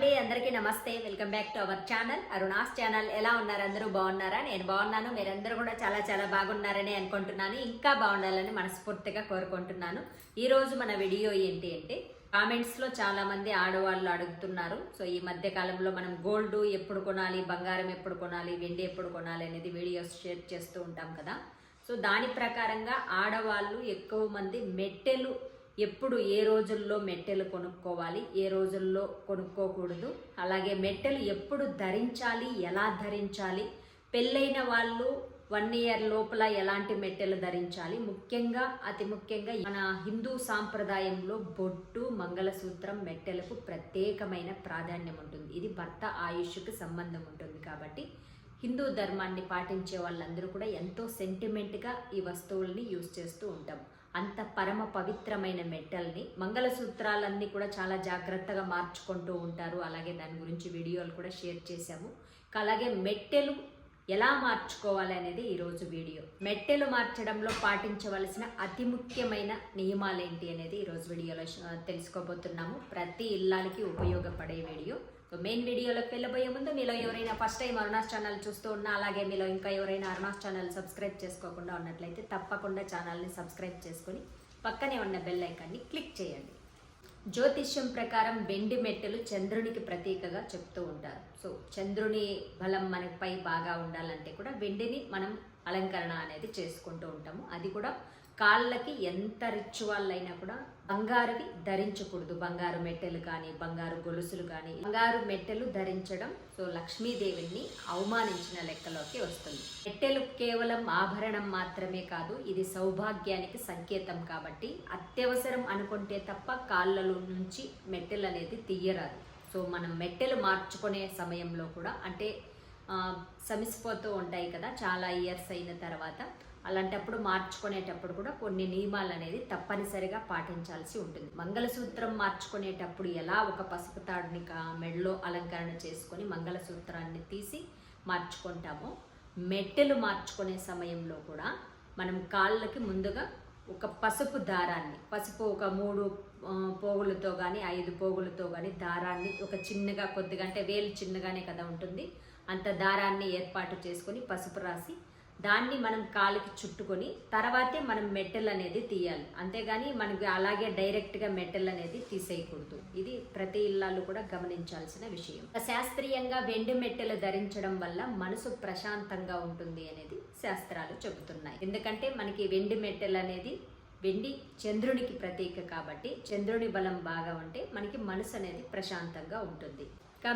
అండి. అందరికీ నమస్తే. Welcome back to our channel. Aruna's channel. ఎలా ఉన్నారు? అందరూ బాగున్నారా? నేను బాగున్నాను. మీరందరూ కూడా చాలా చాలా బాగున్నారని అనుకుంటున్నాను. ఇంకా బాగుండాలని మనస్ఫూర్తిగా కోరుకుంటున్నాను. ఈరోజు మన వీడియో ఏంటి అంటే కామెంట్స్లో చాలామంది ఆడవాళ్ళు అడుగుతున్నారు. సో ఈ మధ్య కాలంలో మనం గోల్డ్ ఎప్పుడు కొనాలి బంగారం ఎప్పుడు కొనాలి వెండి ఎప్పుడు కొనాలి అనేది వీడియోస్ షేర్ చేస్తూ ఉంటాం కదా. సో దాని ప్రకారంగా ఆడవాళ్ళు ఎక్కువ మంది మెట్టెలు ఎప్పుడు ఏ రోజుల్లో మెట్టెలు కొనుక్కోవాలి ఏ రోజుల్లో కొనుక్కోకూడదు. అలాగే మెట్టెలు ఎప్పుడు ధరించాలి ఎలా ధరించాలి పెళ్ళైన వాళ్ళు వన్ ఇయర్ లోపల ఎలాంటి మెట్టెలు ధరించాలి ముఖ్యంగా అతి ముఖ్యంగా మన హిందూ సాంప్రదాయంలో బొట్టు మంగళసూత్రం మెట్టెలకు ప్రత్యేకమైన ప్రాధాన్యం ఉంటుంది. ఇది భర్త ఆయుష్కి సంబంధం ఉంటుంది కాబట్టి హిందూ ధర్మాన్ని పాటించే వాళ్ళందరూ కూడా ఎంతో సెంటిమెంట్గా ఈ వస్తువుల్ని యూజ్ చేస్తూ ఉంటాం. అంత పరమ పవిత్రమైన మెట్టల్ని మంగళసూత్రాలన్నీ కూడా చాలా జాగ్రత్తగా మార్చుకుంటూ ఉంటారు. అలాగే దాని గురించి వీడియోలు కూడా షేర్ చేశాము. అలాగే మెట్టెలు ఎలా మార్చుకోవాలి అనేది ఈరోజు వీడియో. మెట్టెలు మార్చడంలో పాటించవలసిన అతి ముఖ్యమైన నియమాలు ఏంటి అనేది ఈరోజు వీడియోలో తెలుసుకోబోతున్నాము. ప్రతి ఇల్లాలకి ఉపయోగపడే వీడియో. మెయిన్ వీడియోలోకి వెళ్ళబోయే ముందు మీలో ఎవరైనా ఫస్ట్ టైం అరుణాస్ ఛానల్ చూస్తూ ఉన్నా అలాగే మీలో ఇంకా ఎవరైనా అరుణాస్ ఛానల్ సబ్స్క్రైబ్ చేసుకోకుండా ఉన్నట్లయితే తప్పకుండా ఛానల్ని సబ్స్క్రైబ్ చేసుకొని పక్కనే ఉన్న బెల్ ఐకాన్ని క్లిక్ చేయండి. జ్యోతిష్యం ప్రకారం వెండి మెట్టెలు చంద్రునికి ప్రతీకగా చెప్తూ ఉంటారు. సో చంద్రుని బలం మనపై బాగా ఉండాలంటే కూడా వెండిని మనం అలంకరణ అనేది చేసుకుంటూ ఉంటాము. అది కూడా కాళ్ళకి ఎంత రిచువల్ అయినా కూడా బంగారువి ధరించకూడదు. బంగారు మెట్టెలు కానీ బంగారు గొలుసులు కానీ బంగారు మెట్టెలు ధరించడం సో లక్ష్మీదేవిని అవమానించిన లెక్కలోకి వస్తుంది. మెట్టెలు కేవలం ఆభరణం మాత్రమే కాదు ఇది సౌభాగ్యానికి సంకేతం కాబట్టి అత్యవసరం అనుకుంటే తప్ప కాళ్ళలో నుంచి మెట్టెలు అనేది తీయరాదు. సో మనం మెట్టెలు మార్చుకునే సమయంలో కూడా అంటే సమిసిపోతూ ఉంటాయి కదా చాలా ఇయర్స్ అయిన తర్వాత అలాంటప్పుడు మార్చుకునేటప్పుడు కూడా కొన్ని నియమాలు అనేది తప్పనిసరిగా పాటించాల్సి ఉంటుంది. మంగళసూత్రం మార్చుకునేటప్పుడు ఎలా ఒక పసుపు తాడుని కా- మెడలో అలంకరణ చేసుకొని మంగళసూత్రాన్ని తీసి మార్చుకుంటామో మెట్టెలు మార్చుకునే సమయంలో కూడా మనం కాళ్ళకి ముందుగా ఒక పసుపు దారాన్ని పసుపు ఒక మూడు పోగులతో కానీ ఐదు పోగులతో కానీ దారాన్ని ఒక చిన్నగా కొద్దిగా అంటే వేలు చిన్నగానే కదా ఉంటుంది. అంత దారాన్ని ఏర్పాటు చేసుకొని పసుపు రాసి దాన్ని మనం కాలికి చుట్టుకొని తర్వాతే మనం మెటల్ అనేది తీయాలి. అంతేగాని మనకి అలాగే డైరెక్ట్గా మెటల్ అనేది తీసేయకూడదు. ఇది ప్రతి ఇళ్ళాలు కూడా గమనించాల్సిన విషయం. శాస్త్రీయంగా వెండి మెట్టెలు ధరించడం వల్ల మనసు ప్రశాంతంగా ఉంటుంది అనేది శాస్త్రాలు చెబుతున్నాయి. ఎందుకంటే మనకి వెండి మెట్టెలు అనేది వెండి చంద్రునికి ప్రతీక కాబట్టి చంద్రుని బలం బాగా ఉంటే మనకి మనసు అనేది ప్రశాంతంగా ఉంటుంది.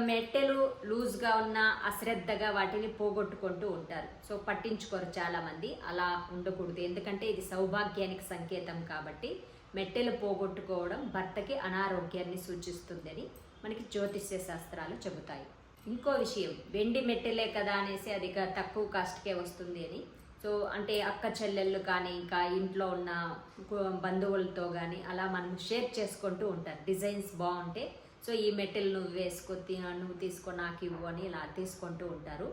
మెట్టెలు లూజ్గా ఉన్న అశ్రద్ధగా వాటిని పోగొట్టుకుంటూ ఉంటారు. సో పట్టించుకోరు చాలామంది. అలా ఉండకూడదు. ఎందుకంటే ఇది సౌభాగ్యానికి సంకేతం కాబట్టి మెట్టెలు పోగొట్టుకోవడం భర్తకి అనారోగ్యాన్ని సూచిస్తుందని మనకి జ్యోతిష్య శాస్త్రాలు చెబుతాయి. ఇంకో విషయం వెండి మెట్టెలే కదా అనేసి అది తక్కువ కాస్ట్కే వస్తుంది అని. సో అంటే అక్క చెల్లెళ్ళు కానీ ఇంకా ఇంట్లో ఉన్న బంధువులతో కానీ అలా మనం షేర్ చేసుకుంటూ ఉంటారు. డిజైన్స్ బాగుంటే సో ఈ మెట్టెలు నువ్వు వేసుకో నువ్వు తీసుకో నాకు ఇవ్వు అని ఇలా తీసుకుంటూ ఉంటారు.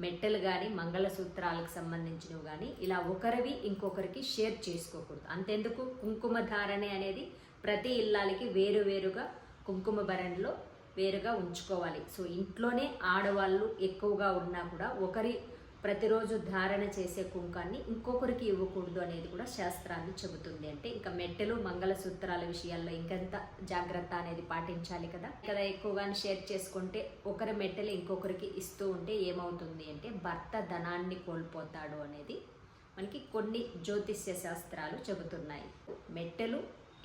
మెట్టెలు కానీ మంగళసూత్రాలకు సంబంధించినవి కానీ ఇలా ఒకరివి ఇంకొకరికి షేర్ చేసుకోకూడదు. అంతెందుకు? కుంకుమ ధారణే అనేది ప్రతి ఇల్లాలకి వేరు వేరుగా కుంకుమ భరణిలో వేరుగా ఉంచుకోవాలి. సో ఇంట్లోనే ఆడవాళ్ళు ఎక్కువగా ఉన్నా కూడా ఒకరి ప్రతిరోజు ధారణ చేసే కుంకాన్ని ఇంకొకరికి ఇవ్వకూడదు అనేది కూడా శాస్త్రాన్ని చెబుతుంది. అంటే ఇంకా మెట్టెలు మంగళసూత్రాల విషయాల్లో ఇంకెంత జాగ్రత్త అనేది పాటించాలి కదా? కదా ఎక్కువగా షేర్ చేసుకుంటే ఒకరి మెట్టెలు ఇంకొకరికి ఇస్తూ ఉంటే ఏమవుతుంది అంటే భర్త ధనాన్ని కోల్పోతాడు అనేది మనకి కొన్ని జ్యోతిష్య శాస్త్రాలు చెబుతున్నాయి. మెట్టెలు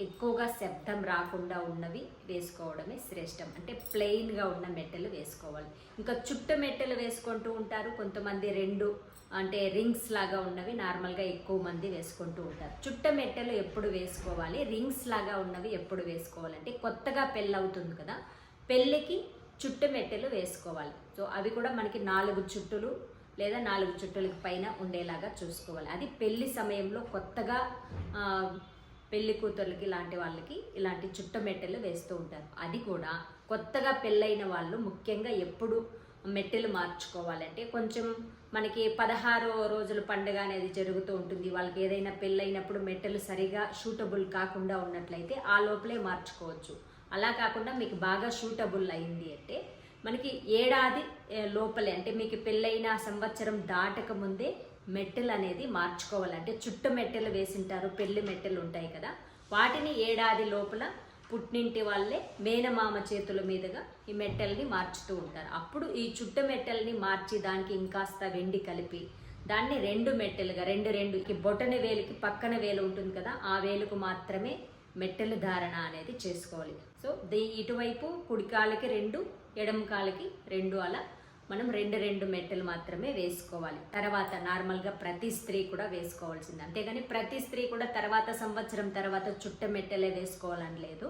ఎక్కువగా శబ్దం రాకుండా ఉన్నవి వేసుకోవడమే శ్రేష్టం. అంటే ప్లెయిన్గా ఉన్న మెట్టెలు వేసుకోవాలి. ఇంకా చుట్ట మెట్టెలు వేసుకుంటూ ఉంటారు. కొంతమంది రెండు అంటే రింగ్స్ లాగా ఉన్నవి నార్మల్గా ఎక్కువ మంది వేసుకుంటూ ఉంటారు. చుట్ట మెట్టెలు ఎప్పుడు వేసుకోవాలి? రింగ్స్ లాగా ఉన్నవి ఎప్పుడు వేసుకోవాలి? అంటే కొత్తగా పెళ్ళి అవుతుంది కదా పెళ్ళికి చుట్ట మెట్టెలు వేసుకోవాలి. సో అవి కూడా మనకి నాలుగు చుట్టులు లేదా నాలుగు చుట్టలకి పైన ఉండేలాగా చూసుకోవాలి. అది పెళ్ళి సమయంలో కొత్తగా పెళ్ళి కూతుర్లకి ఇలాంటి వాళ్ళకి ఇలాంటి చుట్టమెట్టెలు వేస్తూ ఉంటారు. అది కూడా కొత్తగా పెళ్ళైన వాళ్ళు ముఖ్యంగా ఎప్పుడు మెట్టెలు మార్చుకోవాలంటే కొంచెం మనకి పదహారో రోజుల పండుగ అనేది జరుగుతూ ఉంటుంది. వాళ్ళకి ఏదైనా పెళ్ళైనప్పుడు మెట్టెలు సరిగా షూటబుల్ కాకుండా ఉన్నట్లయితే ఆ లోపలే మార్చుకోవచ్చు. అలా కాకుండా మీకు బాగా షూటబుల్ అయింది అంటే మనకి ఏడాది లోపలే. అంటే మీకు పెళ్ళైన సంవత్సరం దాటక ముందే మెట్టెలు అనేది మార్చుకోవాలంటే చుట్ట చుట్టు మెట్టెలు వేసింటారు పెళ్ళి మెట్టెలు ఉంటాయి కదా. వాటిని ఏడాది లోపల పుట్టింటి వాళ్ళే మేనమామ చేతుల మీదుగా ఈ మెట్టెల్ని మార్చుతూ ఉంటారు. అప్పుడు ఈ చుట్ట మెట్టెల్ని మార్చి దానికి ఇంకాస్త వెండి కలిపి దాన్ని రెండు మెట్టెలుగా రెండు రెండు ఈ బొటన వేలుకి పక్కన వేలు ఉంటుంది కదా ఆ వేలుకు మాత్రమే మెట్టెలు ధారణ అనేది చేసుకోవాలి. సో దీ ఇటువైపు కుడికాలకి రెండు ఎడమ కాలకి రెండు అలా మనం రెండు రెండు మెట్టెలు మాత్రమే వేసుకోవాలి. తర్వాత నార్మల్గా ప్రతి స్త్రీ కూడా వేసుకోవాల్సింది. అంతేగాని ప్రతి స్త్రీ కూడా తర్వాత సంవత్సరం తర్వాత చుట్ట మెట్టెలే వేసుకోవాలని లేదు.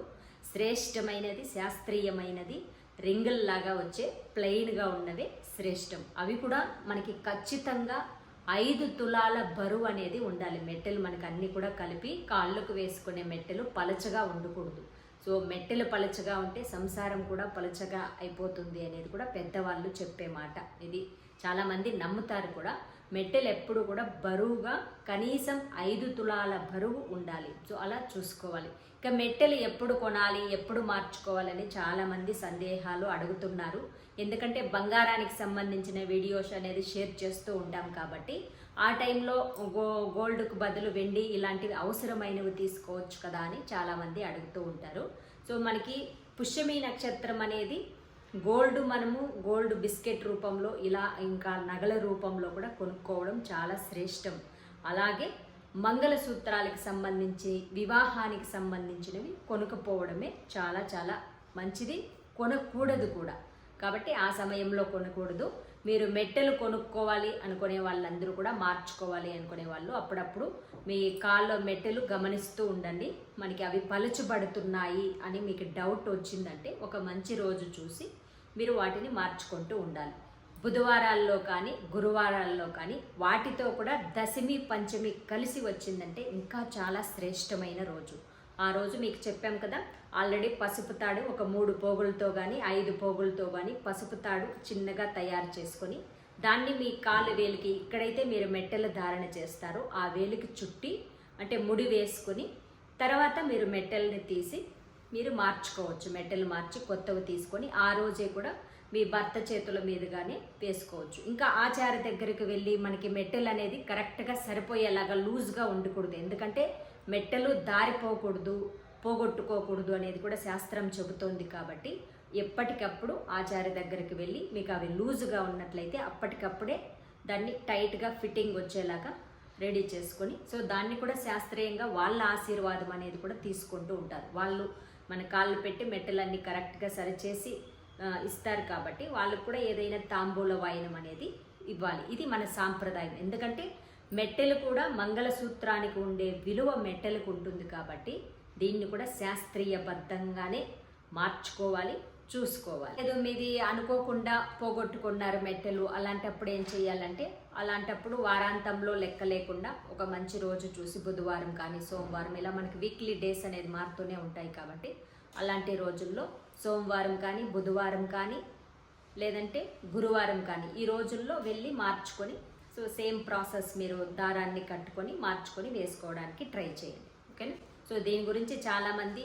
శ్రేష్టమైనది శాస్త్రీయమైనది రింగుల్ లాగా వచ్చే ప్లెయిన్గా ఉన్నవి శ్రేష్టం. అవి కూడా మనకి ఖచ్చితంగా ఐదు తులాల బరువు అనేది ఉండాలి. మెట్టెలు మనకు అన్నీ కూడా కలిపి కాళ్ళకు వేసుకునే మెట్టెలు పలచగా ఉండకూడదు. సో మెట్టెలు పలచగా ఉంటే సంసారం కూడా పలచగా అయిపోతుంది అనేది కూడా పెద్దవాళ్ళు చెప్పే మాట. ఇది చాలామంది నమ్ముతారు కూడా. మెట్టెలు ఎప్పుడు కూడా బరువుగా కనీసం ఐదు తులాల బరువు ఉండాలి. సో అలా చూసుకోవాలి. ఇక మెట్టెలు ఎప్పుడు కొనాలి ఎప్పుడు మార్చుకోవాలని చాలామంది సందేహాలు అడుగుతున్నారు. ఎందుకంటే బంగారానికి సంబంధించిన వీడియోస్ అనేది షేర్ చేస్తూ ఉంటాం కాబట్టి ఆ టైంలో గో గోల్డ్కు బదులు వెండి ఇలాంటివి అవసరమైనవి తీసుకోవచ్చు కదా అని చాలామంది అడుగుతూ ఉంటారు. సో మనకి పుష్యమి నక్షత్రం అనేది గోల్డ్ మనము గోల్డ్ బిస్కెట్ రూపంలో ఇలా ఇంకా నగల రూపంలో కూడా కొనుక్కోవడం చాలా శ్రేష్టం. అలాగే మంగళసూత్రాలకు సంబంధించి వివాహానికి సంబంధించినవి కొనుక్కపోవడమే చాలా చాలా మంచిది. కొనకూడదు కూడా. కాబట్టి ఆ సమయంలో కొనకూడదు. మీరు మెట్టెలు కొనుక్కోవాలి అనుకునే వాళ్ళందరూ కూడా మార్చుకోవాలి అనుకునే వాళ్ళు అప్పుడప్పుడు మీ కాళ్ళ మెట్టెలు గమనిస్తూ ఉండండి. మనకి అవి పలుచబడుతున్నాయి అని మీకు డౌట్ వచ్చిందంటే ఒక మంచి రోజు చూసి మీరు వాటిని మార్చుకుంటూ ఉండాలి. బుధవారాల్లో కానీ గురువారాల్లో కానీ వాటితో కూడా దశమి పంచమి కలిసి వచ్చిందంటే ఇంకా చాలా శ్రేష్టమైన రోజు. ఆ రోజు మీకు చెప్పాం కదా ఆల్రెడీ పసుపు తాడు ఒక మూడు పోగులతో కానీ ఐదు పోగులతో కానీ పసుపు తాడు చిన్నగా తయారు చేసుకొని దాన్ని మీ కాలు వేలికి ఇక్కడైతే మీరు మెట్టెల ధారణ చేస్తారో ఆ వేలికి చుట్టి అంటే ముడి వేసుకొని తర్వాత మీరు మెట్టెల్ని తీసి మీరు మార్చుకోవచ్చు. మెట్టెలు మార్చి కొత్తవి తీసుకొని ఆ రోజే కూడా మీ భర్త చేతుల మీదుగానే వేసుకోవచ్చు. ఇంకా ఆచార దగ్గరికి వెళ్ళి మనకి మెట్టెలు అనేది కరెక్ట్గా సరిపోయేలాగా లూజ్గా ఉండకూడదు. ఎందుకంటే మెట్టెలు దారిపోకూడదు పోగొట్టుకోకూడదు అనేది కూడా శాస్త్రం చెబుతోంది కాబట్టి ఎప్పటికప్పుడు ఆచార్య దగ్గరికి వెళ్ళి మీకు అవి లూజుగా ఉన్నట్లయితే అప్పటికప్పుడే దాన్ని టైట్గా ఫిట్టింగ్ వచ్చేలాగా రెడీ చేసుకొని సో దాన్ని కూడా శాస్త్రీయంగా వాళ్ళ ఆశీర్వాదం అనేది కూడా తీసుకుంటూ ఉంటారు. వాళ్ళు మన కాళ్ళు పెట్టి మెట్టలన్నీ కరెక్ట్గా సరిచేసి ఇస్తారు కాబట్టి వాళ్ళకు కూడా ఏదైనా తాంబూల వాయనం అనేది ఇవ్వాలి. ఇది మన సాంప్రదాయం. ఎందుకంటే మెట్టెలు కూడా మంగళసూత్రానికి ఉండే విలువ మెట్టెలకు ఉంటుంది కాబట్టి దీన్ని కూడా శాస్త్రీయబద్ధంగానే మార్చుకోవాలి చూసుకోవాలి. ఏదో మీది అనుకోకుండా పోగొట్టుకున్నారు మెట్టెలు అలాంటప్పుడు ఏం చేయాలంటే అలాంటప్పుడు వారాంతంలో లెక్క లేకుండా ఒక మంచి రోజు చూసి బుధవారం కానీ సోమవారం ఇలా మనకి వీక్లీ డేస్ అనేది మారుతూనే ఉంటాయి కాబట్టి అలాంటి రోజుల్లో సోమవారం కానీ బుధవారం కానీ లేదంటే గురువారం కానీ ఈ రోజుల్లో వెళ్ళి మార్చుకొని సో సేమ్ ప్రాసెస్ మీరు దారాన్ని కట్టుకొని మార్చుకొని వేసుకోవడానికి ట్రై చేయండి. ఓకేనా? సో దీని గురించి చాలామంది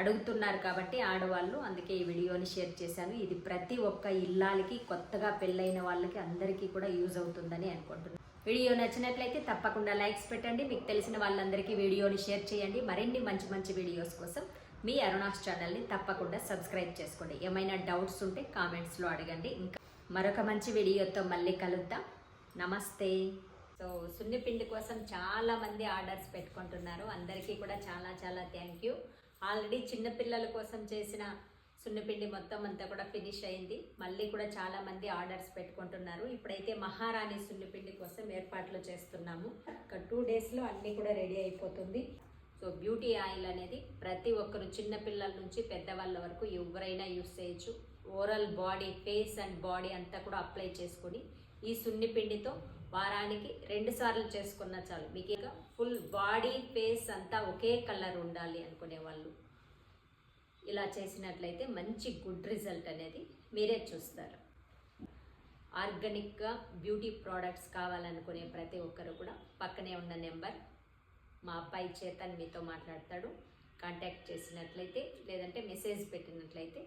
అడుగుతున్నారు కాబట్టి ఆడవాళ్ళు అందుకే ఈ వీడియోని షేర్ చేశాను. ఇది ప్రతి ఒక్క ఇల్లాలకి కొత్తగా పెళ్ళైన వాళ్ళకి అందరికీ కూడా యూజ్ అవుతుందని అనుకుంటున్నాను. వీడియో నచ్చినట్లయితే తప్పకుండా లైక్స్ పెట్టండి. మీకు తెలిసిన వాళ్ళందరికీ వీడియోని షేర్ చేయండి. మరిన్ని మంచి మంచి వీడియోస్ కోసం మీ అరుణాస్ ఛానల్ని తప్పకుండా సబ్స్క్రైబ్ చేసుకోండి. ఏమైనా డౌట్స్ ఉంటే కామెంట్స్లో అడగండి. ఇంకా మరొక మంచి వీడియోతో మళ్ళీ కలుద్దాం. నమస్తే. సో సున్నిపిండి కోసం చాలామంది ఆర్డర్స్ పెట్టుకుంటున్నారు. అందరికీ కూడా చాలా చాలా థ్యాంక్ యూ ఆల్రెడీ చిన్నపిల్లల కోసం చేసిన సున్నిపిండి మొత్తం అంతా కూడా ఫినిష్ అయింది. మళ్ళీ కూడా చాలామంది ఆర్డర్స్ పెట్టుకుంటున్నారు. ఇప్పుడైతే మహారాణి సున్నిపిండి కోసం ఏర్పాట్లు చేస్తున్నాము. ఒక టూ డేస్లో అన్నీ కూడా రెడీ అయిపోతుంది. బ్యూటీ ఆయిల్ అనేది ప్రతి ఒక్కరు చిన్నపిల్లల నుంచి పెద్దవాళ్ళ వరకు ఎవరైనా యూస్ చేయొచ్చు. Oral body face and body అంతా కూడా అప్లై చేసుకొని ఈ సున్ని పిండితో వారానికి రెండు సార్లు చేసుకున్నా చాలు. మీకు ఇంకా ఫుల్ బాడీ ఫేస్ అంతా ఒకే కలర్ ఉండాలి అనుకునే వాళ్ళు. ఇలా చేసినట్లయితే మంచి గుడ్ రిజల్ట్ అనేది మీరే చూస్తారు. ఆర్గానిక్గా బ్యూటీ ప్రోడక్ట్స్ కావాలనుకునే ప్రతి ఒక్కరు కూడా పక్కనే ఉన్న నెంబర్ మా అబ్బాయి చేతన్ మీతో మాట్లాడతాడు. కాంటాక్ట్ చేసినట్లయితే లేదంటే మెసేజ్ పెట్టినట్లయితే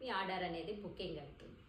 మీ ఆర్డర్ అనేది బుకింగ్ అవుతుంది.